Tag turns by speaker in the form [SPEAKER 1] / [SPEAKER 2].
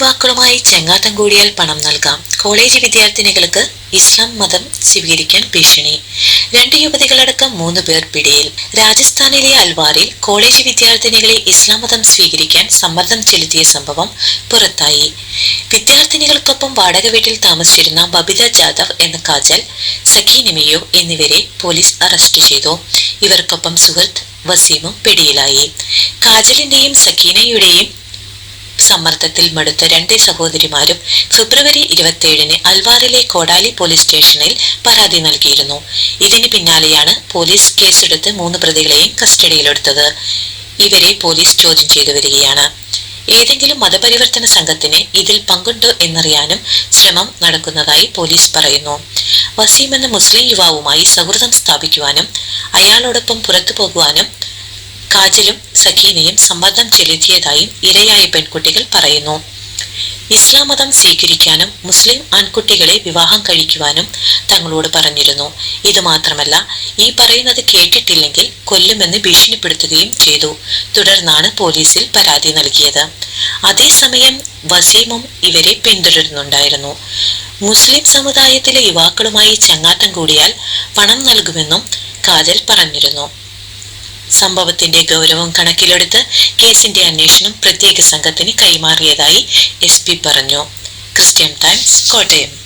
[SPEAKER 1] യുവാക്കളുമായി ചെങ്ങാത്തം കൂടിയാൽ പണം നൽകാം. കോളേജ് വിദ്യാർത്ഥിനികൾക്ക് ഇസ്ലാം മതം സ്വീകരിക്കാൻ ഭീഷണി. രണ്ട് യുവതികളടക്കം മൂന്ന് പേർ പിടിയിൽ. രാജസ്ഥാനിലെ അൽവാറിൽ കോളേജ് വിദ്യാർത്ഥിനികളെ ഇസ്ലാം മതം സ്വീകരിക്കാൻ സമ്മർദ്ദം ചെലുത്തിയ സംഭവം പുറത്തായി. വിദ്യാർത്ഥിനികൾക്കൊപ്പം വാടക വീട്ടിൽ താമസിച്ചിരുന്ന ബബിത ജാദവ് എന്ന കാജൽ സഖീനിമയോ എന്നിവരെ പോലീസ് അറസ്റ്റ് ചെയ്തു. ഇവർക്കൊപ്പം സുഹൃത്ത് വസീമും പിടിയിലായി. കാജലിന്റെയും സക്കീനയുടെയും സമ്മർദ്ദത്തിൽ മടുത്ത രണ്ട് സഹോദരിമാരും ഫെബ്രുവരി ഇരുപത്തിയേഴിന് അൽവാറിലെ കോടാലി പോലീസ് സ്റ്റേഷനിൽ പരാതി നൽകിയിരുന്നു. ഇതിന് പിന്നാലെയാണ് പോലീസ് കേസെടുത്ത് മൂന്ന് പ്രതികളെയും കസ്റ്റഡിയിലെടുത്തത്. ഇവരെ പോലീസ് ചോദ്യം ചെയ്തു വരികയാണ്. ഏതെങ്കിലും മതപരിവർത്തന സംഘത്തിന് ഇതിൽ പങ്കുണ്ടോ എന്നറിയാനും ശ്രമം നടക്കുന്നതായി പോലീസ് പറയുന്നു. വസീം എന്ന മുസ്ലിം യുവാവുമായി സൗഹൃദം സ്ഥാപിക്കുവാനും അയാളോടൊപ്പം പുറത്തു പോകുവാനും കാജലും സഖീനയും സമ്മർദ്ദം ചെലുത്തിയതായും ഇരയായ പെൺകുട്ടികൾ പറയുന്നു. ഇസ്ലാം മതം സ്വീകരിക്കാനും മുസ്ലിം ആൺകുട്ടികളെ വിവാഹം കഴിക്കുവാനും തങ്ങളോട് പറഞ്ഞിരുന്നു. ഇത് മാത്രമല്ല ഈ പറയുന്നത് കേട്ടിട്ടില്ലെങ്കിൽ കൊല്ലുമെന്ന് ഭീഷണിപ്പെടുത്തുകയും ചെയ്തു. തുടർന്നാണ് പോലീസിൽ പരാതി നൽകിയത്. അതേസമയം വസീമും ഇവരെ പിന്തുടരുന്നുണ്ടായിരുന്നു. മുസ്ലിം സമുദായത്തിലെ യുവാക്കളുമായി ചങ്ങാത്തം കൂടിയാൽ പണം നൽകുമെന്നും കാജൽ പറഞ്ഞിരുന്നു. സംഭവത്തിന്റെ ഗൗരവം കണക്കിലെടുത്ത് കേസിന്റെ അന്വേഷണം പ്രത്യേക സംഘത്തിന് കൈമാറിയതായി എസ് പറഞ്ഞു. Christian Times Kottayam.